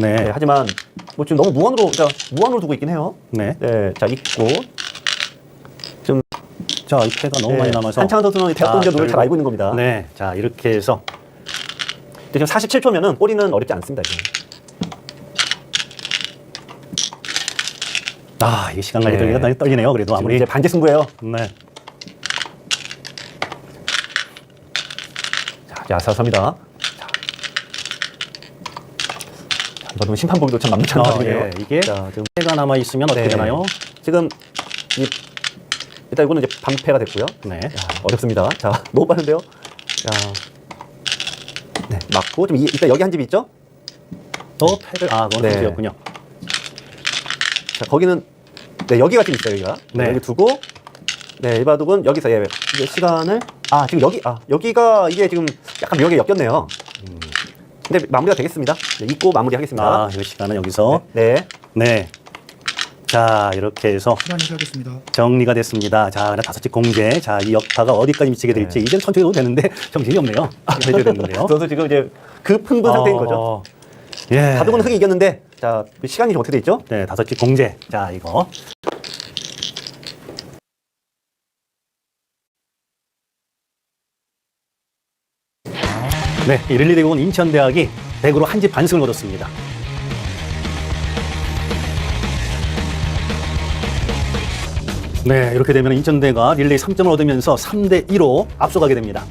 네. 네, 하지만 뭐 지금 너무 무한으로, 자, 무한으로 두고 있긴 해요. 네. 네, 자, 있고. 좀 자, 이 패가 너무 네, 많이 남아서. 한창 선수는 대학 자, 동계 룰을 잘 알고 있는 겁니다. 네. 자, 이렇게 해서 근데 지금 47초면은 꼬리는 어렵지 않습니다. 지금. 아, 이 시간 관리 네. 떨리가 떨리네요. 그래도 지금 아무리. 이제 반지 승부예요. 네. 자, 이제 아슬아슬합니다. 자. 자, 이거 좀 심판 보기도 참 만만치 않은 아, 상황이에요. 예. 이게 자, 지금 패가 남아 있으면 어떻게 네. 되나요? 지금 이 일단 이거는 이제 반패가 됐고요. 네. 야, 어렵습니다. 자, 너무 빠른데요. 자, 네, 맞고 좀 이, 일단 여기 한 집이 있죠. 또 패를 아, 네. 선수였군요. 자, 거기는 네 여기가 좀 있어요. 여기가 네. 여기 두고 네 일바둑은 여기서 예, 이제 시간을 아 지금 여기 아 여기가 이게 지금 약간 묘하게 엮였네요. 근데 마무리가 되겠습니다. 네, 잊고 마무리하겠습니다. 아, 이 시간은 여기서 네. 네. 자, 이렇게 해서 시간이 시작했습니다. 정리가 됐습니다. 자, 그럼 다섯째 공제. 자, 이 역파가 어디까지 미치게 될지 네. 이젠 천천히 해도 되는데 정신이 없네요. 해줘야 되는데요. 선수 지금 이제 급흥분 상태인 거죠. 어, 예. 바둑은 흑이 이겼는데 자 시간이 좀 어떻게 돼 있죠? 네, 다섯째 공제. 자, 이거. 네, 이를리 대공원 인천대학이 100으로 한 집 반승을 거뒀습니다. 네, 이렇게 되면 인천대가 릴레이 3점을 얻으면서 3대 2로 앞서가게 됩니다.